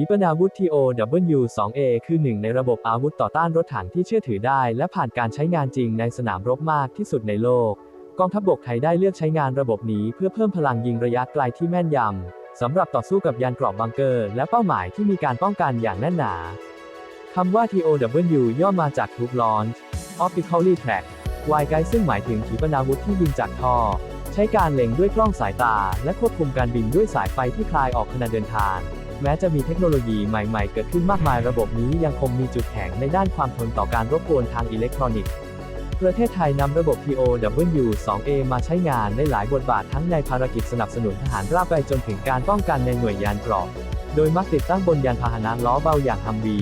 ขีปนาวุธ TOW-2A คือหนึ่งในระบบอาวุธต่อต้านรถถังที่เชื่อถือได้ และผ่านการใช้งานจริงในสนามรบมากที่สุดในโลก กองทัพบกไทยได้เลือกใช้งานระบบนี้เพื่อเพิ่มพลังยิงระยะไกลที่แม่นยำสำหรับต่อสู้กับยานเกราะบังเกอร์ และเป้าหมายที่มีการป้องกันอย่างแน่นหนาคำว่า TOW ย่อมาจาก Tube Launch Optically Track วายไกซึ่งหมายถึงขีปนาวุธที่ยิงจากท่อ ใช้การเล็งด้วยกล้องสายตา และควบคุมการบินด้วยสายไฟที่คลายออกขณะเดินทาง แม้จะมีเทคโนโลยีใหม่ๆ เกิดขึ้นมากมายระบบนี้ยังคงมีจุดแข็งในด้านความทนต่อการรบกวนทางอิเล็กทรอนิกส์ ประเทศไทยนำระบบ TOW-2A มาใช้งานในหลายบทบาททั้งในภารกิจสนับสนุนทหารราบไปจนถึงการป้องกันในหน่วยยานเกราะโดยมักติดตั้งบนยานพาหนะล้อเบาอย่างฮัมวี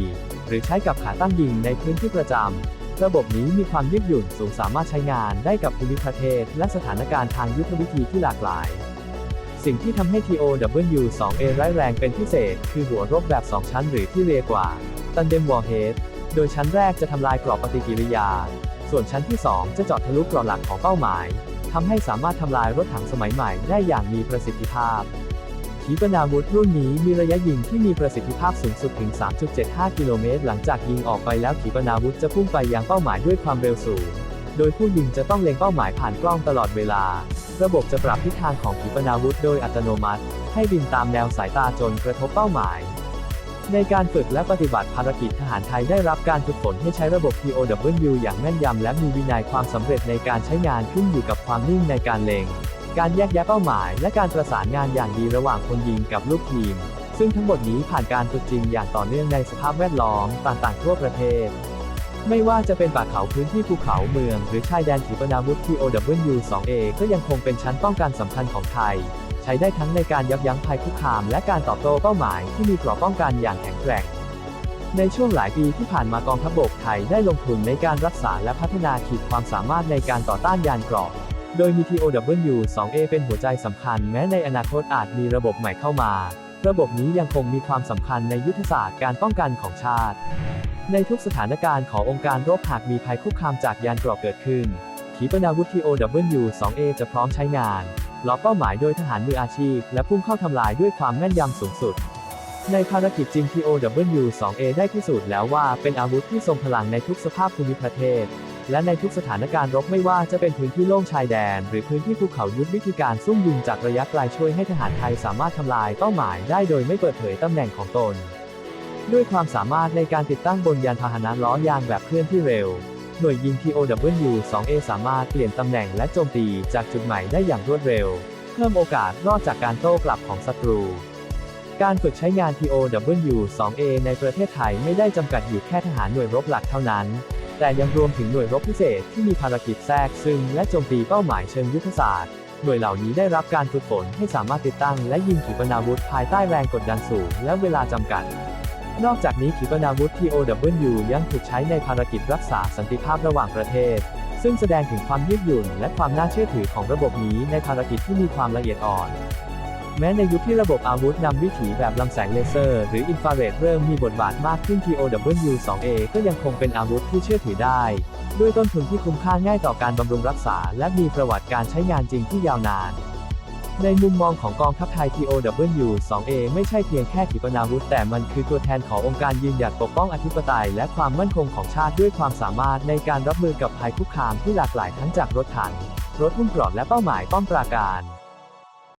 หรือใช้กับขาตั้งยิงในพื้นที่ประจำ ระบบนี้มีความยืดหยุ่นสูงสามารถใช้งานได้กับภูมิประเทศ และสถานการณ์ทางยุทธวิธีที่หลากหลาย สิ่งที่ทำให้ TOW-2A ร้ายแรงเป็นพิเศษ คือหัวรบแบบ 2 ชั้นหรือที่เรียกว่า Tandem Warhead โดยชั้นแรกจะทำลายกรอบปฏิกิริยา ส่วนชั้นที่ 2 จะเจาะทะลุกรอบหลักของเป้าหมายทำให้สามารถทำลายรถถังสมัยใหม่ได้อย่างมีประสิทธิภาพ ขีปนาวุธรุ่นนี้มีระยะยิงที่มีประสิทธิภาพสูงสุดถึง 3.75 กิโลเมตร หลังจากยิงออกไปแล้วขีปนาวุธจะพุ่งไปยังเป้าหมายด้วยความเร็วสูง โดยผู้ยิงจะต้องเล็งเป้าหมายผ่านกล้องตลอดเวลา ระบบจะปรับทิศทางของขีปนาวุธโดยอัตโนมัติ ให้บินตามแนวสายตาจนกระทบเป้าหมาย ในการฝึกและปฏิบัติภารกิจทหารไทยได้รับการฝึกฝนให้ใช้ระบบ TOW อย่างแม่นยำและมีวินัยความสำเร็จในการใช้งานขึ้นอยู่กับความนิ่งในการเล็ง การแยกแยะเป้าหมาย และการประสานงานอย่างดีระหว่างคนยิงกับลูกทีม ซึ่งทั้งหมดนี้ผ่านการฝึกจริงอย่างต่อเนื่องในสภาพแวดล้อมต่างๆทั่วประเทศ ไม่ว่าจะเป็นป่าเขาพื้นที่ภูเขาเมือง หรือชายแดนขีปนาวุธ TOW-2A ก็ยังคงเป็นชั้นป้องกันสำคัญของไทย ใช้ได้ทั้งในการยับยั้งภัยคุกคาม และการตอบโต้เป้าหมายที่มีกราะป้องกันอย่างแข็งแกร่ง ในช่วงหลายปีที่ผ่านมากองทัพบกไทยได้ลงทุนในการรักษาและพัฒนาขีดความสามารถในการต่อต้านยานเกราะโดยมี TOW-2A เป็นหัวใจสำคัญ แม้ในอนาคตอาจมีระบบใหม่เข้ามา ระบบนี้ยังคงมีความสำคัญในยุทธศาสตร์การป้องกันของชาติ ในทุกสถานการณ์ขององค์การรบหากมีภัยคุกคามจากยานเกราะเกิดขึ้น ขีปนาวุธ TOW-2A จะพร้อมใช้งานล็อกเป้าหมายโดยทหารมืออาชีพ และพุ่งเข้าทำลายด้วยความแม่นยำสูงสุด ในภารกิจจริง TOW-2A ได้พิสูจน์แล้วว่าเป็นอาวุธที่ทรงพลังในทุกสภาพภูมิประเทศ และในทุกสถานการณ์รบไม่ว่าจะเป็นพื้นที่โล่งชายแดน หรือพื้นที่ภูเขายุทธวิธีการซุ่มยิงจากระยะไกลช่วยให้ทหารไทยสามารถทำลายเป้าหมายได้โดยไม่เปิดเผยตำแหน่งของตน ด้วยความสามารถในการติดตั้งบนยานพาหนะล้อยางแบบเคลื่อนที่เร็ว หน่วยยิง TOW-2A สามารถเปลี่ยนตำแหน่งและโจมตีจากจุดใหม่ได้อย่างรวดเร็ว เพิ่มโอกาสรอดจากการโต้กลับของศัตรู การฝึกใช้งาน TOW-2A ในประเทศไทยไม่ได้จำกัดอยู่แค่ทหารหน่วยรบหลักเท่านั้น แต่ยังรวมถึงหน่วยรบพิเศษที่มีภารกิจแทรกซึมและโจมตีเป้าหมายเชิงยุทธศาสตร์หน่วยเหล่านี้ได้รับการฝึกฝนให้สามารถติดตั้งและยิงขีปนาวุธภายใต้แรงกดดันสูงและเวลาจำกัด นอกจากนี้ขีปนาวุธ TOW ยังถูกใช้ในภารกิจรักษาสันติภาพระหว่างประเทศ ซึ่งแสดงถึงความยืดหยุ่นและความน่าเชื่อถือของระบบนี้ในภารกิจที่มีความละเอียดอ่อน แม้ในยุคที่ระบบอาวุธนำวิถีแบบลำแสงเลเซอร์ หรืออินฟราเรดเริ่มมีบทบาทมากขึ้น TOW-2A ก็ยังคงเป็นอาวุธที่เชื่อถือได้ ด้วยต้นทุนที่คุ้มค่าง่ายต่อการบำรุงรักษา และมีประวัติการใช้งานจริงที่ยาวนาน ในมุมมองของกองทัพไทย TOW-2A ไม่ใช่เพียงแค่ขีปนาวุธ แต่มันคือตัวแทนขององค์การยืนหยัดปกป้องอธิปไตยและความมั่นคงของชาติด้วยความสามารถในการรับมือกับภัยคุกคามที่หลากหลายทั้งจากรถถังรถหุ้มเกราะและเป้าหมายป้อมปราการ